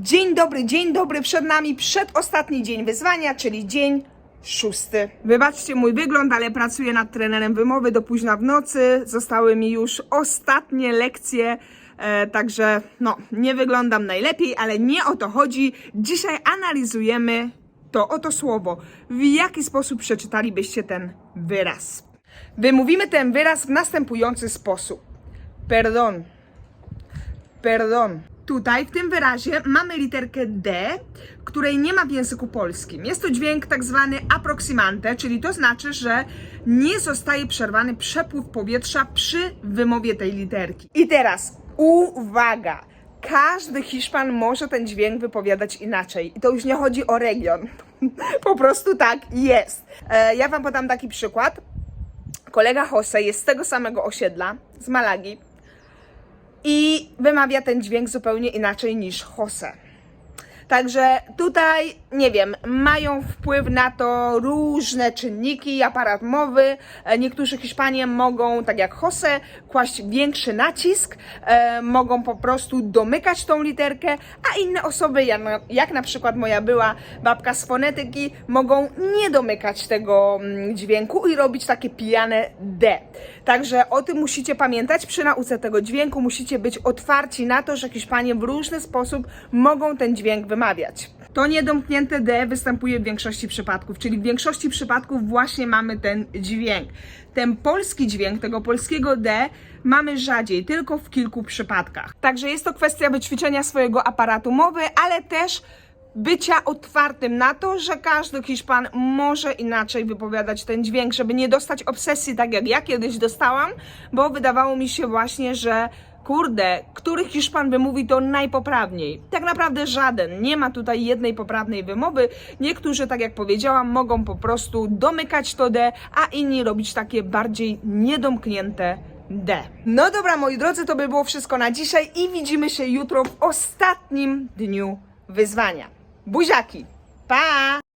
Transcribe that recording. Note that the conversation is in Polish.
Dzień dobry, dzień dobry, przed nami przedostatni dzień wyzwania, czyli dzień szósty. Wybaczcie mój wygląd, ale pracuję nad trenerem wymowy do późna w nocy. Zostały mi już ostatnie lekcje, e, także no, nie wyglądam najlepiej, ale nie o to chodzi. Dzisiaj analizujemy to oto słowo. W jaki sposób przeczytalibyście ten wyraz? Wymówimy ten wyraz w następujący sposób. Perdon. Perdon. Tutaj w tym wyrazie mamy literkę D, której nie ma w języku polskim. Jest to dźwięk tak zwany approximante, czyli to znaczy, że nie zostaje przerwany przepływ powietrza przy wymowie tej literki. I teraz uwaga! Każdy Hiszpan może ten dźwięk wypowiadać inaczej. I to już nie chodzi o region. po prostu tak jest. E, ja Wam podam taki przykład. Kolega Jose jest z tego samego osiedla, z Malagi i wymawia ten dźwięk zupełnie inaczej niż Jose. Także tutaj, nie wiem, mają wpływ na to różne czynniki, aparat mowy. E, Niektórzy Hiszpanie mogą, tak jak Jose, kłaść większy nacisk, e, mogą po prostu domykać tą literkę, a inne osoby, jak na, przykład moja była babka z fonetyki, mogą nie domykać tego mm, dźwięku i robić takie pijane D. Także o tym musicie pamiętać przy nauce tego dźwięku, musicie być otwarci na to, że Hiszpanie w różny sposób mogą ten dźwięk wymawiać. To niedomknięte D występuje w większości przypadków, czyli w większości przypadków właśnie mamy ten dźwięk. Ten polski dźwięk, tego polskiego D mamy rzadziej, tylko w kilku przypadkach. Także jest to kwestia wyćwiczenia swojego aparatu mowy, ale też bycia otwartym na to, że każdy Hiszpan może inaczej wypowiadać ten dźwięk, żeby nie dostać obsesji, tak jak ja kiedyś dostałam, bo wydawało mi się właśnie, że kurde, który Hiszpan wymówi to najpoprawniej? Tak naprawdę żaden. Nie ma tutaj jednej poprawnej wymowy. Niektórzy, tak jak powiedziałam, mogą po prostu domykać to D, a inni robić takie bardziej niedomknięte D. No dobra, moi drodzy, to by było wszystko na dzisiaj i widzimy się jutro w ostatnim dniu wyzwania. Buziaki! Pa!